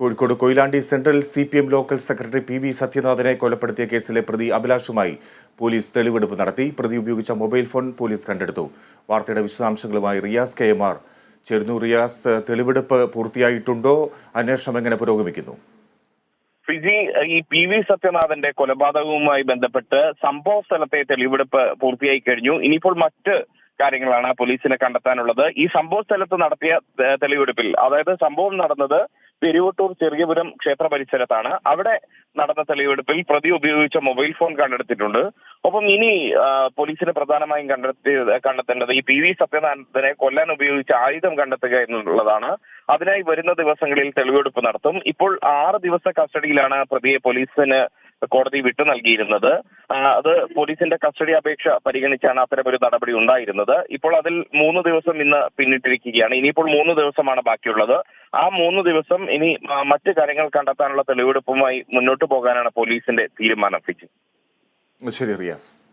Kozhikode Koyilandy central C P M local secretary P V സത്യനാഥനെ കൊലപ്പെടുത്തിയ കേസിലെ പ്രതി അഭിലാഷുമായി police തെളിവെടുപ്പ് നടത്തി. പ്രതി ഉപയോഗിച്ച മൊബൈൽ ഫോൺ പോലീസ് കണ്ടെടുത്തു. വാർത്തയുടെ വിശദാംശങ്ങളുമായി റിയാസ് കെ എം ആർ. ചേർന്നു റിയാസ് തെളിവെടുപ്പ് പൂർത്തിയായിട്ടുണ്ടോ? അന്വേഷണം എങ്ങനെ പുരോഗമിക്കുന്നു? ഫിജി ഈ പി വി സത്യനാഥന്റെ കൊലപാതകവുമായി ബന്ധപ്പെട്ട് സംഭവ സ്ഥലത്തെ തെളിവെടുപ്പ് പൂർത്തിയായി കഴിഞ്ഞു. ഇനിയിപ്പോൾ മറ്റ് കാര്യങ്ങളാണ് പോലീസിനെ കണ്ടെത്താനുള്ളത്. ഈ സംഭവ സ്ഥലത്ത് നടത്തിയ തെളിവെടുപ്പിൽ അതായത് സംഭവം നടന്നത് പെരുവട്ടൂർ ചെറിയപുരം ക്ഷേത്ര പരിസരത്താണ്. അവിടെ നടന്ന തെളിവെടുപ്പിൽ പ്രതി ഉപയോഗിച്ച മൊബൈൽ ഫോൺ കണ്ടെടുത്തിട്ടുണ്ട്. ഒപ്പം ഇനി പോലീസിന് പ്രധാനമായും കണ്ടെത്തി കണ്ടെത്തേണ്ടത് ഈ പി വി സത്യനാരായണനെ കൊല്ലാൻ ഉപയോഗിച്ച ആയുധം കണ്ടെത്തുക എന്നുള്ളതാണ്. അതിനായി വരുന്ന ദിവസങ്ങളിൽ തെളിവെടുപ്പ് നടത്തും. ഇപ്പോൾ ആറ് ദിവസ കസ്റ്റഡിയിലാണ് പ്രതിയെ പോലീസിന് കോടതി വിട്ടു നൽകിയിരുന്നത്. അത് പോലീസിന്റെ കസ്റ്റഡി അപേക്ഷ പരിഗണിച്ചാണ് അത്തരമൊരു നടപടി ഉണ്ടായിരുന്നത്. ഇപ്പോൾ അതിൽ മൂന്ന് ദിവസം ഇന്ന് പിന്നിട്ടിരിക്കുകയാണ്. ഇനിയിപ്പോൾ മൂന്ന് ദിവസമാണ് ബാക്കിയുള്ളത്. ആ മൂന്ന് ദിവസം ഇനി മറ്റ് കാര്യങ്ങൾ കണ്ടെത്താനുള്ള തെളിവെടുപ്പുമായി മുന്നോട്ട് പോകാനാണ് പോലീസിന്റെ തീരുമാനം ഫിജി. ശരി റിയാസ്.